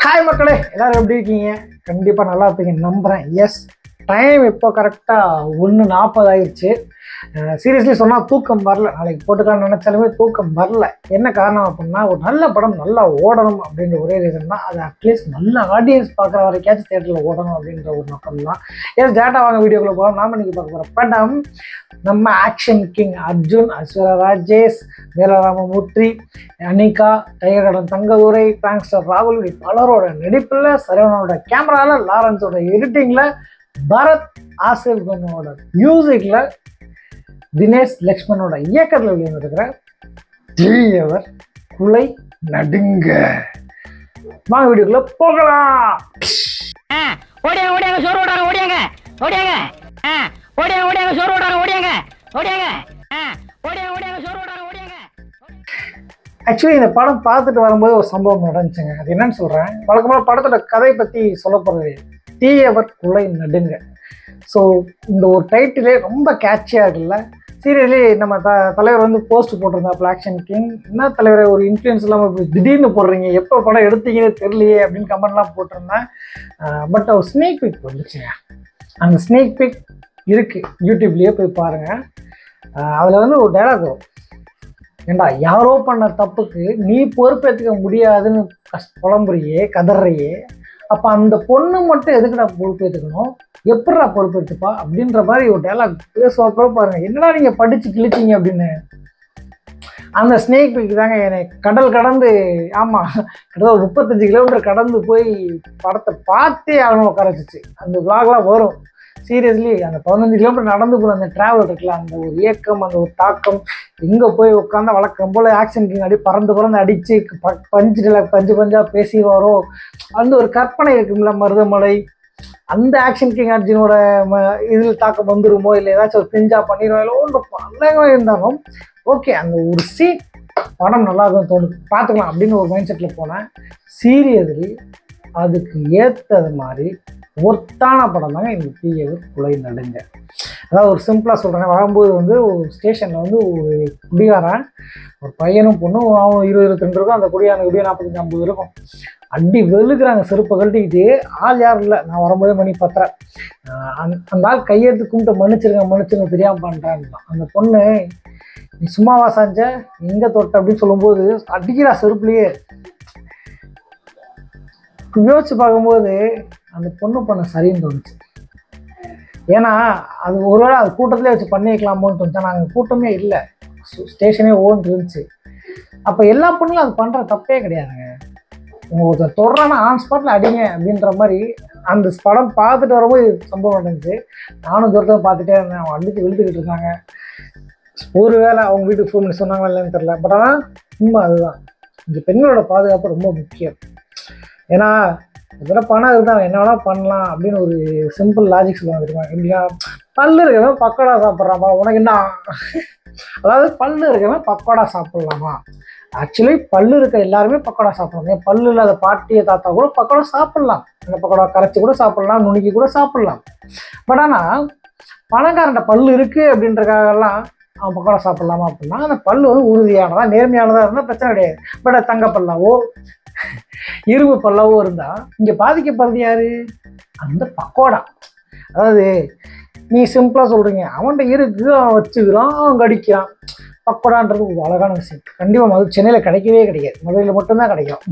Hi மக்களே எல்லாரும் எப்படி இருக்கீங்க? கண்டிப்பாக நல்லா இருப்பீங்க நம்புகிறேன் எஸ் டைம் இப்போ கரெக்டாக ஒன்று நாற்பது ஆயிடுச்சு. சீரியஸ்லி சொன்னால் தூக்கம் வரல. நாளைக்கு போட்டுக்கான்னு நினச்சாலுமே தூக்கம் வரல. என்ன காரணம் அப்படின்னா ஒரு நல்ல படம் நல்லா ஓடணும் அப்படின்ற ஒரே ரீசன் தான். அது அட்லீஸ்ட் நல்ல ஆடியன்ஸ் பார்க்குற வரைக்காச்சும் தேட்டரில் ஓடணும் அப்படின்ற ஒரு நோக்கம் தான். எஸ் டேட்டா வாங்க வீடியோக்குள்ள போகலாம் நாம இன்னைக்கு பார்க்க போகிற படம் நம்ம action king Arjun Aishwarya Rajesh Velaramamoorthy Anikha Tiger Garden Thangadurai பேங்ஸ்டர் ராகுல் பலரோட நடிப்பில் சரவணனோட கேமராவில் லாரன்ஸோட எடிட்டிங்கில் பரத் ஆசிப் மியூசிக்கில் தினேஷ் லக்ஷ்மணோட இயக்கத்தில் வெளிவந்திருக்கிற தீயவர் குலை நடுங்க. வாங்க வீடியோக்குள்ள போகலாம். ஆ, ஓடியாங்க ஓடியாங்க சோறு ஓடாங்க ஓடியாங்க ஓடியாங்க. ஓடியாங்க ஓடியாங்க சோறு ஓடாங்க ஓடியாங்க ஓடியாங்க. ஓடியாங்க ஓடியாங்க சோறு ஓடாங்க ஓடியாங்க. ஆக்சுவலி இந்த படம் பார்த்துட்டு வரும்போது ஒரு சம்பவம் நடந்துச்சுங்க. அது என்னன்னு சொல்கிறேன் வழக்கமாக படத்தோட கதை பற்றி சொல்ல போகிறது தீயவர் குலை நடுங்க. ஸோ இந்த ஒரு டைட்டிலே ரொம்ப கேட்சியாக இருக்குல்ல? சீரியஸ்லி நம்ம த தலைவர் வந்து போஸ்ட் போட்டிருந்தாப்புல ஆக்ஷன் கிங் என்ன தலைவரை ஒரு இன்ஃப்ளூயன்ஸ் இல்லாமல் இப்படி திடீர்னு போடுறீங்க? எப்போ படம் எடுத்தீங்கன்னு தெரியலையே அப்படின்னு கமெண்ட்லாம் போட்டிருந்தேன் பட் ஒரு ஸ்னேக் பிக் வந்துச்சுங்க. அந்த ஸ்னேக் பிக் இருக்குது யூடியூப்லேயே போய் பாருங்கள் அதில் வந்து ஒரு டைலாக் வரும். ஏண்டா யாரோ பண்ண தப்புக்கு நீ பொறுப்பேற்றுக்க முடியாதுன்னு கஷ் புலம்புறியே கதறியே அப்போ அந்த பொண்ணு மட்டும் எதுக்குடா பொறுப்பேற்றுக்கணும் எப்படிடா பொறுப்பேற்றுப்பா அப்படின்ற மாதிரி ஒரு டைலாக் பேசுவாப்போ பாருங்க. என்னடா நீங்கள் படித்து கிழிச்சிங்க அப்படின்னு. அந்த ஸ்னேக் பிக் தாங்க என்னை கடல் கடந்து ஆமாம் கடல் முப்பத்தஞ்சு கிலோமீட்டர் கடந்து போய் படத்தை பார்த்தே அவனை உட்கார வச்சிச்சு. அந்த விளாக்லாம் வரும். சீரியஸ்லி அந்த பதினஞ்சு கிலோமீட்டர் நடந்து போகிற அந்த டிராவல் இருக்குல்ல அந்த ஒரு இயக்கம் அந்த ஒரு தாக்கம் எங்கே போய் உட்காந்து வழக்கம் போல் ஆக்ஷன் கிங் அடி பறந்து பறந்து அடித்து பஞ்சு பஞ்சு பஞ்சாக பேசி வரும். அந்த ஒரு கற்பனை இருக்கும்ல மருதமலை. அந்த ஆக்ஷன் கிங் அர்ஜுனோட இதில் தாக்கம் வந்துருமோ இல்லை ஏதாச்சும் ஒரு பிஞ்சா பண்ணிடுவோம் இல்லை ஒன்று பல்லங்க இருந்தாலும் ஓகே அந்த ஒரு சீன் படம் நல்லா இருக்கும் தோணுது. பார்த்துக்கலாம் அப்படின்னு ஒரு மைண்ட் செட்டில் போனேன். சீரியஸ்லி அதுக்கு ஏற்றது மாதிரி ஒர்த்தான படம் தாங்க இந்த தீயவர் குலை நடுங்க. அதாவது ஒரு சிம்பிளாக சொல்கிறேன் வரும்போது வந்து ஒரு ஸ்டேஷனில் வந்து ஒரு குடிகாரன் ஒரு பையனும் பொண்ணும் அவன் இருபது இருபத்தி இருக்கும். அந்த குடியான குடியா நாற்பத்தஞ்சு ஐம்பது இருக்கும். அடி வெளுக்கிறாங்க செருப்பை கழட்டிக்கிட்டு ஆள் யாரும் இல்லை. நான் வரும்போதே மணி பத்தரை. அந்த அந்த ஆள் கையெழுத்து கும்பிட்டு மன்னிச்சிருங்க மன்னிச்சிருங்க தெரியாமல் பண்ணுறான்னு அந்த பொண்ணு நீ சும்மாவா சாஞ்ச? எங்கே தொட்ட? அப்படின்னு சொல்லும்போது அடிக்கிறா செருப்புலையே. யோசிச்சு பார்க்கும்போது அந்த பொண்ணு பண்ண சரின்னு தோணுச்சு. ஏன்னா அது ஒருவேளை அது கூட்டத்திலே வச்சு பண்ணிக்கலாமோன்னு தோணுச்சு. நாங்கள் கூட்டமே இல்லை. ஸ்டேஷனே ஓன் இருந்துச்சு. அப்போ எல்லா பொண்ணுங்களும் அது பண்ணுற தப்பே கிடையாதுங்க. உங்க ஒருத்தர் தொடரான ஆன் ஸ்பாட்டில் அடிங்க அப்படின்ற மாதிரி அந்த படம் பார்த்துட்டு வரும்போது சம்பவம் நடந்துச்சு. நானும் தூரத்தில் பார்த்துட்டே இருந்தேன். அவங்க அடித்து விழுத்துக்கிட்டு இருக்காங்க. ஒரு வேளை அவங்க வீட்டுக்கு ஃபோன் பண்ணி சொன்னாங்களா இல்லைன்னு தெரில பட் ஆனால் உண்மை அதுதான். இங்கே பெண்களோட பாதுகாப்பு ரொம்ப முக்கியம். ஏன்னா இதில் பணம் இருந்தால் என்ன வேணால் பண்ணலாம் அப்படின்னு ஒரு சிம்பிள் லாஜிக் சொல்லுவாங்க தெரியுமா? எப்படியா பல்லு இருக்கவன் பக்கோடா சாப்பிட்றாமா உனக்கு என்ன? அதாவது பல்லு இருக்கவன் பக்கோடா சாப்பிட்லாமா? ஆக்சுவலி பல்லு இருக்க எல்லாருமே பக்கோடா சாப்பிடலாம். ஏன் பல்லு இல்லாத பாட்டியை தாத்தா கூட பக்கோடா சாப்பிட்லாம். அந்த பக்கோடா கரைச்சி கூட சாப்பிட்லாம் நுணுக்கி கூட சாப்பிட்லாம். பட் ஆனால் பணக்காரன்ட்ட பல்லு இருக்குது அப்படின்றக்காகலாம் அவன் பக்கோடா சாப்பிட்லாமா அப்படின்னா அந்த பல்லு வந்து உறுதியானதா நேர்மையானதாக இருந்தால் பிரச்சனை கிடையாது. பட் தங்க பல்லாவோ இரும்பு பல்லாவோ இருந்தால் இங்கே பாதிக்கப்படுறது யாரு? அந்த பக்கோடா. அதாவது நீ சிம்பிளாக சொல்கிறீங்க அவன்கிட்ட இருக்கு அவன் வச்சுக்கிறான் அவன் கடிக்கிறான். பக்கோடான்றது ஒரு அழகான விஷயம். கண்டிப்பாக மது சென்னையில் கிடைக்கவே கிடைக்காது. மதுரையில் மட்டும்தான் கிடைக்கும்.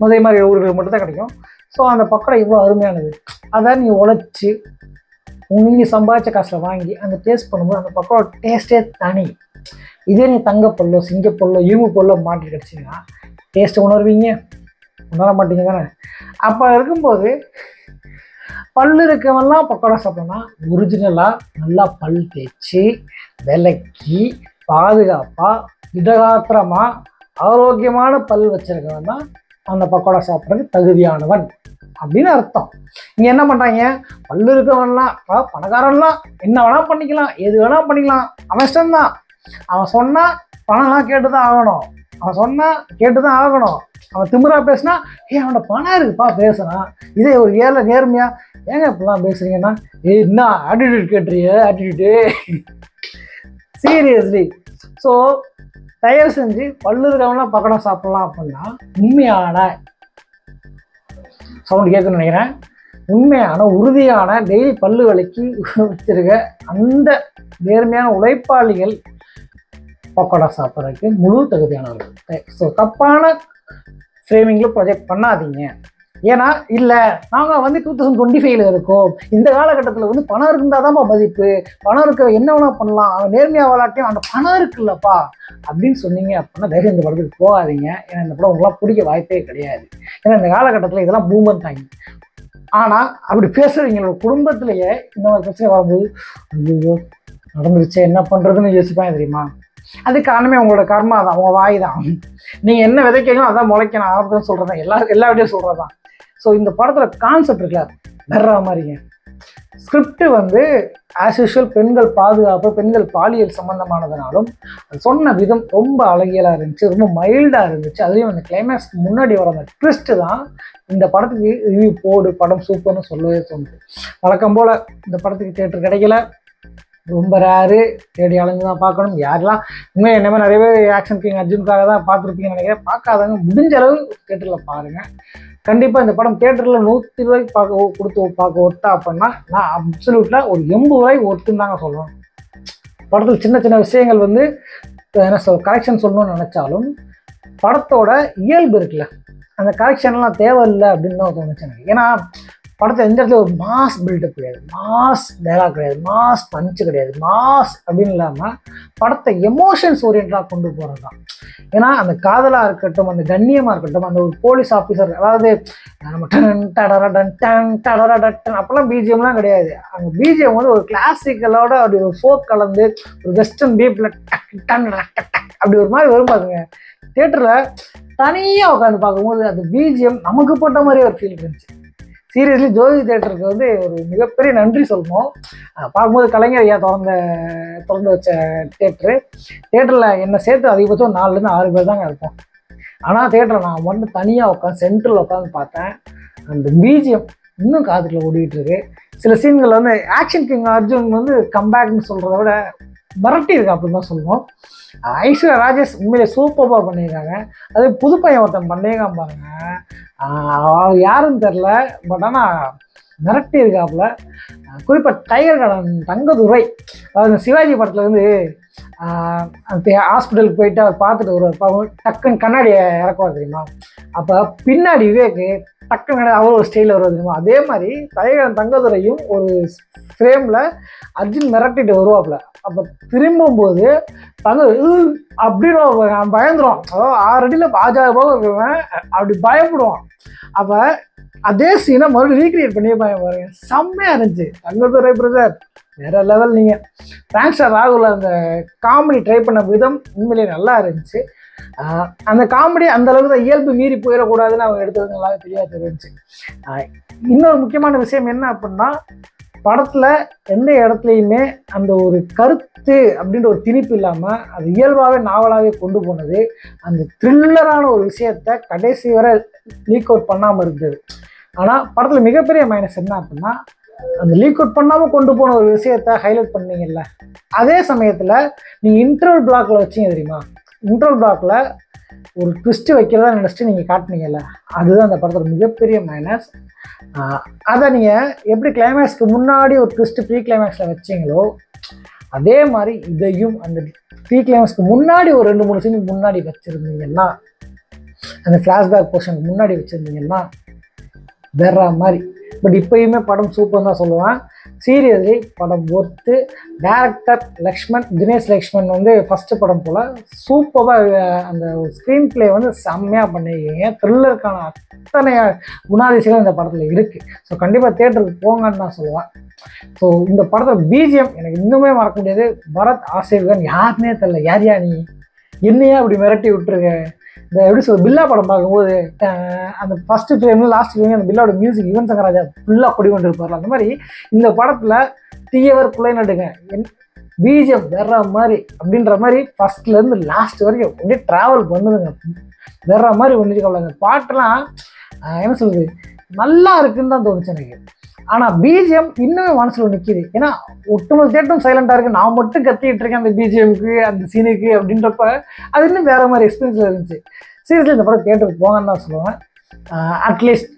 மதுரை மாதிரி ஊர்கள் மட்டும்தான் கிடைக்கும். ஸோ அந்த பக்கோடா இவ்வளோ அருமையானது. அதை நீ உழைச்சி நீங்கள் சம்பாதிச்ச காசில் வாங்கி அந்த டேஸ்ட் பண்ணும்போது அந்த பக்கோட டேஸ்ட்டே தனி. இதே நீ தங்கப்பல்லோ சிங்கப்பல்லோ இரும்பு பல்லோ மாட்டி கிடச்சிங்கன்னா டேஸ்ட்டை உணர்வீங்க. உணர மாட்டீங்க தானே? அப்போ இருக்கும்போது பல் இருக்கவெல்லாம் பக்கோடா சாப்பிட்டோம்னா ஒரிஜினலாக நல்லா பல் தேய்ச்சி விலக்கி பாதுகாப்பாக இடகாத்திரமாக ஆரோக்கியமான பல் வச்சுருக்கவன் தான் அந்த பக்கோடா சாப்பிட்றதுக்கு தகுதியானவன். அப்படின்னு அர்த்தம். இங்கே என்ன பண்ணுறாங்க பல்லு இருக்கவன்லாம் பணக்காரன்லாம் என்ன வேணால் பண்ணிக்கலாம் எது வேணால் பண்ணிக்கலாம். அவன் இஷ்டம்தான். அவன் சொன்னால் பணம்லாம் கேட்டு தான் ஆகணும். அவன் சொன்னால் கேட்டு தான் ஆகணும். அவன் திமுறா பேசினா ஏ அவனோட பணம் இருக்குப்பா பேசுகிறான் இதே ஒரு ஏழை நேர்மையா ஏங்க இப்படிலாம் பேசுகிறீங்கன்னா ஏ என்ன ஆட்டிடியூட் கேட்டுறிய ஆட்டிடியூடு சீரியஸ்லி ஸோ தயவு செஞ்சு பல்லு இருக்கவங்களாம் பக்கடம் சாப்பிட்லாம் அப்படின்னா உண்மையான சவுண்ட் கேட்குன்னு நினைக்கிறேன். உண்மையான உறுதியான டெய்லி பல்லு விலைக்கு வச்சிருக்க அந்த நேர்மையான உழைப்பாளிகள் பக்கோடா சாப்பிட்றதுக்கு முழு தகுதியானவர்கள். ஸோ தப்பான ஃப்ரேமிங்கில் ப்ரொஜெக்ட் பண்ணாதீங்க. ஏன்னா இல்லை நாங்கள் வந்து டூ தௌசண்ட் டுவெண்ட்டி ஃபைவ்ல இருக்கோம். இந்த காலகட்டத்தில் வந்து பணம் இருந்தால் தான்ப்பா மதிப்பு. பணம் இருக்க என்ன வேணா பண்ணலாம். அவன் நேர்மையாக விளாட்டையும் அந்த பணம் இருக்குல்லப்பா அப்படின்னு சொன்னீங்க அப்படின்னா தயவு இந்த படத்துக்கு போகாதீங்க. ஏன்னா இந்த படம் உங்களாம் பிடிக்க வாய்ப்பே கிடையாது. ஏன்னா இந்த காலகட்டத்தில் இதெல்லாம் பூமன் தாங்க ஆனால் அப்படி பேசுகிறவங்களோட குடும்பத்திலேயே இந்த மாதிரி பிரச்சனை வரும்போது ஐயோ நடந்துருச்சு என்ன பண்ணுறதுன்னு யோசிப்பாங்க தெரியுமா? அது காரணமே உங்களோட கர்மா தான் உங்கள் வாய் தான். நீங்கள் என்ன விதைக்கணும் அதான் முளைக்கணும். அப்படின்னு சொல்கிறது எல்லா எல்லா வீடியோ சொல்கிறது தான் ஸோ இந்த படத்தில் கான்செப்ட் இருக்குல்ல வர்ற மாதிரிங்க. ஸ்கிரிப்ட் வந்து ஆஸ் யூஷுவல் பெண்கள் பாதுகாப்பு பெண்கள் பாலியல் சம்மந்தமானதுனாலும் அது சொன்ன விதம் ரொம்ப அழகியலாக இருந்துச்சு ரொம்ப மைல்டாக இருந்துச்சு. அதுலேயும் அந்த கிளைமேக்ஸ்க்கு முன்னாடி வர அந்த ட்விஸ்ட்டு தான் இந்த படத்துக்கு ரிவ்யூ போடு படம் சூப்பர்னு சொல்லவே தோணுது. வழக்கம் போல் இந்த படத்துக்கு தேட்டர் கிடைக்கல. ரொம்ப ரேரு தேடி அலைஞ்சு தான் பார்க்கணும். யாரெல்லாம் இன்னும் என்னமே நிறைய பேர் ஆக்ஷன் கிங் அர்ஜுனுக்காக தான் பார்த்துருப்பீங்கன்னு நினைக்கிறேன். பார்க்காதவங்க முடிஞ்ச அளவு தேட்டரில் பாருங்கள் கண்டிப்பாக இந்த படம் தேட்டரில் நூற்றி ரூபாய்க்கு பார்க்க கொடுத்து பார்க்க ஒர்த்தா அப்படின்னா நான் அப்சல்யூட்டாக ஒரு எண்பது ரூபாய்க்கு ஒர்த்துன்னு தாங்க சொல்லணும் படத்தில் சின்ன சின்ன விஷயங்கள் வந்து என்ன சொல் கரெக்ஷன் சொல்லணும்னு நினச்சாலும் படத்தோட இயல்பு இருக்குல்ல. அந்த கரெக்ஷன்லாம் தேவையில்லை அப்படின்னு தான் தோணுச்சு எனக்கு. ஏன்னா படத்தை எந்த இடத்துல ஒரு மாஸ் பில்டப் கிடையாது. மாஸ் டைலாக் கிடையாது. மாஸ் பஞ்சு கிடையாது. மாஸ் அப்படின்னு இல்லாமல் படத்தை எமோஷன்ஸ் ஓரியண்டாக கொண்டு போகிறது தான் ஏன்னா அந்த காதலாக இருக்கட்டும் அந்த கண்ணியமாக இருக்கட்டும் அந்த ஒரு போலீஸ் ஆஃபீஸர் அதாவது நம்ம டன் டடரா டன் டன் டடரா டன் அப்போல்லாம் பிஜிஎம்லாம் கிடையாது. அங்கே பிஜிஎம் வந்து ஒரு கிளாசிக்கலோட அப்படி ஒரு ஃபோக் கலந்து ஒரு வெஸ்டர்ன் பீப்பில் டக் டன் டக் டக் அப்படி ஒரு மாதிரி வரும் பாருங்க. தேட்டரில் தனியாக உட்காந்து பார்க்கும்போது அந்த பிஜிஎம் நமக்கு போட்ட மாதிரியே ஒரு ஃபீல் இருந்துச்சு. சீரியஸ்லி ஜோதி தேட்டருக்கு வந்து ஒரு மிகப்பெரிய நன்றி சொல்லணும் பார்க்கும்போது கலைஞர் ஐயா திறந்த திறந்து வச்ச தேட்டரு தேட்டரில் என்னை சேர்த்து அதிகபட்சம் நாலுலேருந்து ஆறு பேர் தாங்க இருப்போம். ஆனால் தேட்டரை நான் மட்டும் தனியாக உட்காந்து சென்டரில் உட்காந்து பார்த்தேன். அந்த பிஜிஎம் இன்னும் காதுக்குள்ள ஓடிட்டு இருக்கு. சில சீன்கள் வந்து ஆக்ஷன் கிங் அர்ஜுன் வந்து கம்பேக்னு சொல்கிறத விட மிரட்டி இருக்கு அப்படின்னு தான் சொல்லுவோம். ஐஸ்வர்யா ராஜேஷ் உண்மையிலே சூப்பராக பண்ணியிருக்காங்க. அது புது பையன் ஒருத்தன் பண்ணியிருக்கான் பாருங்க. யாருன்னு தெரில பட் ஆனால் மிரட்டி இருக்காப்புல குறிப்பாக டைகர் கடன் தங்கதுரை அதாவது சிவாஜி படத்தில் வந்து ஹாஸ்பிட்டலுக்கு போயிட்டு அவர் பார்த்துட்டு வருவார். டக்குன்னு கண்ணாடியை இறக்குவார் தெரியுமா? அப்போ பின்னாடி விவேக்கு டக்குன்னு கண்ணாடி அவர் ஒரு ஸ்டைலில் வருவார் தெரியுமா? அதே மாதிரி தயகன் தங்கதுரையும் ஒரு ஃப்ரேமில் அர்ஜுன் மிரட்டிட்டு வருவாப்புல. அப்போ திரும்பும்போது தங்க அப்படின்னு அவன் பயந்துருவான். அதாவது ஆறு அடியில் பாஜக இருக்கவன். அப்படி பயப்படுவான். அப்போ அதே சீனை மறுபடியும் ரீக்ரியேட் பண்ணி பயம் பாருங்க. செம்மையாக இருந்துச்சு. தங்கதுரை பிரதர் வேற லெவல் நீங்கள் தேங்க்ஸ்டர் ராகுல் அந்த காமெடி ட்ரை பண்ண விதம் உண்மையிலேயே நல்லா இருந்துச்சு. அந்த காமெடி அந்த அளவுக்கு தான் இயல்பு மீறி போயிடக்கூடாதுன்னு அவங்க எடுத்தது நல்லா தெரியாது தெரிஞ்சு. இன்னொரு முக்கியமான விஷயம் என்ன அப்படின்னா படத்தில் எந்த இடத்துலையுமே அந்த ஒரு கருத்து அப்படின்ற ஒரு திணிப்பு இல்லாமல் அது இயல்பாகவே நாவலாகவே கொண்டு போனது அந்த த்ரில்லரான ஒரு விஷயத்த கடைசி வரை லீக் அவுட் பண்ணாமல் இருந்தது. ஆனால் படத்தில் மிகப்பெரிய மைனஸ் என்ன அப்படின்னா அந்த லீக் அவுட் பண்ணாமல் கொண்டு போன ஒரு விஷயத்த ஹைலைட் பண்ணீங்கல்ல அதே சமயத்தில் நீங்கள் இன்டர்வல் பிளாக்ல வச்சீங்க தெரியுமா? இன்ட்ரல் பிளாக்ல ஒரு ட்விஸ்ட் வைக்கிறதா நினச்சிட்டு நீங்கள் காட்டினீங்கல்ல அதுதான் அந்த படத்தோட மிகப்பெரிய மைனஸ் அதை நீங்கள் எப்படி கிளைமேக்ஸ்க்கு முன்னாடி ஒரு ட்விஸ்ட் ப்ரீ கிளைமேக்ஸில் வச்சிங்களோ அதே மாதிரி இதையும் அந்த ப்ரீ கிளைமேக்ஸ்க்கு முன்னாடி ஒரு ரெண்டு மூணு சீனுக்கு முன்னாடி வச்சுருந்தீங்கன்னா அந்த ஃப்ளாஷ்பேக் போர்ஷனுக்கு முன்னாடி வச்சுருந்தீங்கன்னா வேற மாதிரி பட் இப்போயுமே படம் சூப்பர் தான் சொல்லுவேன். சீரியஸ்லி படம் ஒர்த்து டேரக்டர் லக்ஷ்மண் தினேஷ் லக்ஷ்மண் வந்து ஃபஸ்ட்டு படம் போல் சூப்பராக அந்த ஸ்க்ரீன் பிளே வந்து செம்மையாக பண்ணியிருக்கீங்க த்ரில்லருக்கான அத்தனை குணாதிசயங்கள் இந்த படத்தில் இருக்குது ஸோ கண்டிப்பாக தேட்டருக்கு போங்கன்னு நான் சொல்லுவேன். ஸோ இந்த படத்தில் பிஜிஎம் எனக்கு இன்னுமே மறக்க முடியாது. பரத் ஆசிர்கான் யாருன்னே தெரில யார் யா நீ? என்னையே அப்படி மிரட்டி விட்டுருக்க? இந்த எப்படி சொல்ல பில்லா படம் பார்க்கும்போது அந்த ஃபஸ்ட்டு ஃப்ரேமில் லாஸ்ட் ஃப்ரேம் அந்த பில்லாவோட மியூசிக் யுவன் சங்கர் ராஜா ஃபுல்லாக கொடி கொண்டு இருப்பார்ல அந்த மாதிரி இந்த படத்தில் தீயவர் குலை நடுங்க என் பிஜிஎம் வேற மாதிரி அப்படின்ற மாதிரி ஃபர்ஸ்ட்லேருந்து லாஸ்ட் வரைக்கும் அப்படியே ட்ராவல் பண்ணுதுங்க. வேற மாதிரி பண்ணிட்டு அந்த பாட்டெல்லாம் என்ன சொல்றது நல்லா இருக்குன்னு தான் தோணுச்சு எனக்கு. ஆனால் பிஜிஎம் இன்னுமே மனசில் நிற்கிது ஏன்னா ஒட்டுமொத்த தேட்டும் சைலண்டாக இருக்குது நான் மட்டும் கத்திக்கிட்டு இருக்கேன் அந்த பிஜிஎம்க்கு அந்த சீனுக்கு அப்படின்றப்ப அது இன்னும் வேறு மாதிரி எக்ஸ்பீரியன்ஸில் இருந்துச்சு. சீரியஸ்லி இந்த படம் தேட்டருக்கு போங்கன்னு தான் சொல்லுவேன். அட்லீஸ்ட்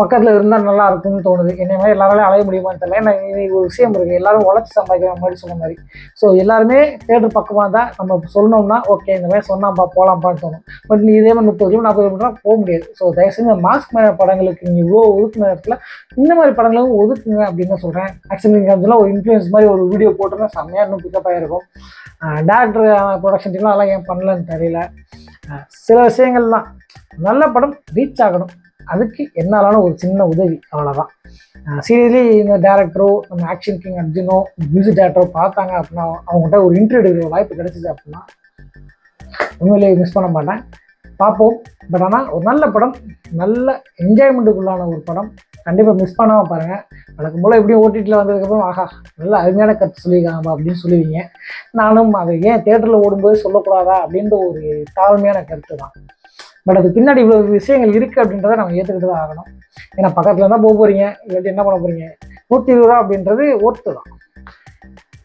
பக்கத்தில் இருந்தால் நல்லா இருக்கும்னு தோணுது. என்னை மாதிரி எல்லாராலையும் அலைய முடியுமான்னு தெரியல. ஏன்னா இன்னைக்கு ஒரு விஷயம் இருக்குது எல்லாரும் உழைச்சி சம்பாதிக்கிற மாதிரி சொன்ன மாதிரி. ஸோ எல்லாருமே தேட்டர் பக்கமாக தான் நம்ம சொன்னோம்னா ஓகே இந்த மாதிரி சொன்னாப்பா போகலாம்ப்பான்னு தோணும். பட் நீ இதே மாதிரி முப்பது கிலோ நாற்பது கிலோமீட்டர் போக முடியாது. ஸோ தயவு செஞ்சு மாஸ்க் மேலே படங்களுக்கு நீங்கள் இவ்வளோ ஒதுக்குன இடத்துல இந்த மாதிரி படங்களும் ஒதுக்குங்க அப்படின்னு தான் சொல்கிறேன் ஆக்சுவலி நீங்கள் அதெல்லாம் ஒரு இன்ஃப்ளூயன்ஸ் மாதிரி ஒரு வீடியோ போட்டுனா செம்மையாக இன்னும் பிக்கப் ஆகிருக்கும் டேரக்டர் ப்ரொடக்ஷன் டீம்லாம் அதெல்லாம் ஏன் பண்ணலன்னு தெரியல. சில விஷயங்கள்லாம் நல்ல படம் ரீச் ஆகணும். அதுக்கு என்னாலான ஒரு சின்ன உதவி அவ்வளோதான் சீரியஸ்லி இந்த டேரக்டரோ நம்ம ஆக்ஷன் கிங் அர்ஜுனோ மியூசிக் டேரக்டரோ பார்த்தாங்க அப்படின்னா அவங்ககிட்ட ஒரு இன்ட்ரி எடுக்கிற வாய்ப்பு கிடைச்சிது அப்படின்னா உண்மையிலேயே மிஸ் பண்ண மாட்டேன். பார்ப்போம். பட் ஆனால் ஒரு நல்ல படம் நல்ல என்ஜாய்மெண்ட்டுக்குள்ளான ஒரு படம். கண்டிப்பாக மிஸ் பண்ணாமல் பாருங்கள் எனக்கு போல் எப்படியும் ஓடிடியில் வந்ததுக்கப்புறம் ஆஹா நல்ல அருமையான கருத்து சொல்லியிருக்காங்கப்பா அப்படின்னு சொல்லுவீங்க. நானும் அதை ஏன் தேட்டரில் ஓடும்போது சொல்லக்கூடாதா அப்படின்ற ஒரு தாழ்மையான கருத்து தான் பட் அது பின்னாடி இவ்வளோ விஷயங்கள் இருக்குது அப்படின்றத நம்ம ஏற்றுக்கிட்டு தான் ஆகணும். ஏன்னா பக்கத்தில் தான் போக போகிறீங்க இல்லாட்டி என்ன பண்ண போகிறீங்க நூற்றி இருபது ரூபா அப்படின்றது ஒர்த்து தான்.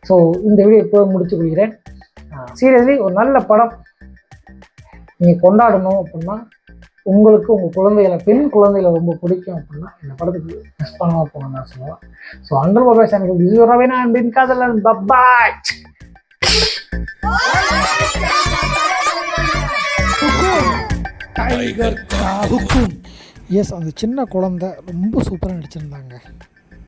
ஸோ இந்த வீடியோ இப்போ முடிச்சு கொள்கிறேன். சீரியஸ்லி ஒரு நல்ல படம் நீங்கள் கொண்டாடணும் அப்படின்னா உங்களுக்கு உங்கள் குழந்தைகளை பெண் குழந்தைகளை ரொம்ப பிடிக்கும் அப்படின்னா இந்த படத்துக்கு மிஸ் பண்ணாமல் போகணும்னு நான் சொல்லுவேன் ஸோ அண்டர் பாபா சேனலுக்கு வரவே நான் அன்பின் காதலன் பப்பாய் டைகர் கா ஹுக்கும் எஸ் அந்த சின்ன குழந்தை ரொம்ப சூப்பராக நடிச்சிருந்தாங்க.